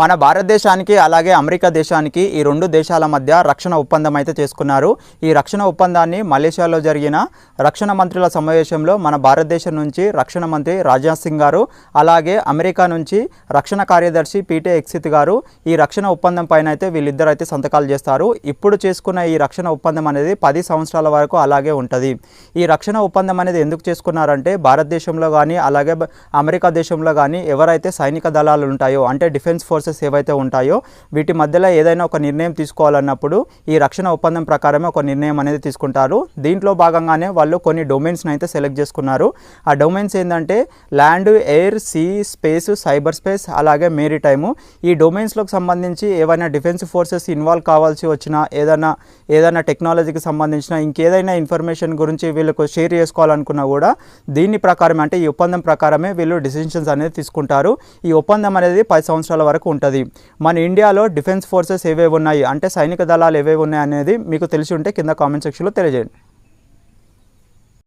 మన భారతదేశానికి అలాగే అమెరికా దేశానికి ఈ రెండు దేశాల మధ్య రక్షణ ఒప్పందం అయితే చేసుకున్నారు. ఈ రక్షణ ఒప్పందాన్ని మలేషియాలో జరిగిన రక్షణ మంత్రుల సమావేశంలో మన భారతదేశం నుంచి రక్షణ మంత్రి రాజ్నాథ్ సింగ్ గారు అలాగే అమెరికా నుంచి రక్షణ కార్యదర్శి పీటే ఎక్సిత్ గారు ఈ రక్షణ ఒప్పందం పైన అయితే వీళ్ళిద్దరు అయితే సంతకాలు చేస్తారు. ఇప్పుడు చేసుకున్న ఈ రక్షణ ఒప్పందం అనేది పది సంవత్సరాల వరకు అలాగే ఉంటుంది. ఈ రక్షణ ఒప్పందం అనేది ఎందుకు చేసుకున్నారంటే భారతదేశంలో కానీ అలాగే అమెరికా దేశంలో కానీ ఎవరైతే సైనిక దళాలు ఉంటాయో అంటే డిఫెన్స్ ఫోర్స్ ఫోర్సెస్ ఏవైతే ఉంటాయో వీటి మధ్యలో ఏదైనా ఒక నిర్ణయం తీసుకోవాలన్నప్పుడు ఈ రక్షణ ఒప్పందం ప్రకారమే ఒక నిర్ణయం అనేది తీసుకుంటారు. దీంట్లో భాగంగానే వాళ్ళు కొన్ని డొమైన్స్ని అయితే సెలెక్ట్ చేసుకున్నారు. ఆ డొమైన్స్ ఏంటంటే land air sea space cyber space అలాగే మేరీ టైము ఈ డొమైన్స్లోకి సంబంధించి ఏవైనా డిఫెన్స్ ఫోర్సెస్ ఇన్వాల్వ్ కావాల్సి వచ్చినా ఏదైనా ఏదైనా టెక్నాలజీకి సంబంధించిన ఇంకేదైనా ఇన్ఫర్మేషన్ గురించి వీళ్ళకు షేర్ చేసుకోవాలనుకున్నా కూడా దీని ప్రకారం అంటే ఈ ఒప్పందం ప్రకారమే వీళ్ళు డిసిషన్స్ అనేది తీసుకుంటారు. ఈ ఒప్పందం అనేది పది సంవత్సరాల వరకు ఉంటుంది. మన ఇండియాలో డిఫెన్స్ ఫోర్సెస్ ఏవేవి ఉన్నాయి? అంటే సైనిక దళాలు ఏవేవి ఉన్నాయి అనేది మీకు తెలిసి ఉంటే కింద కామెంట్ సెక్షన్లో తెలియజేయండి.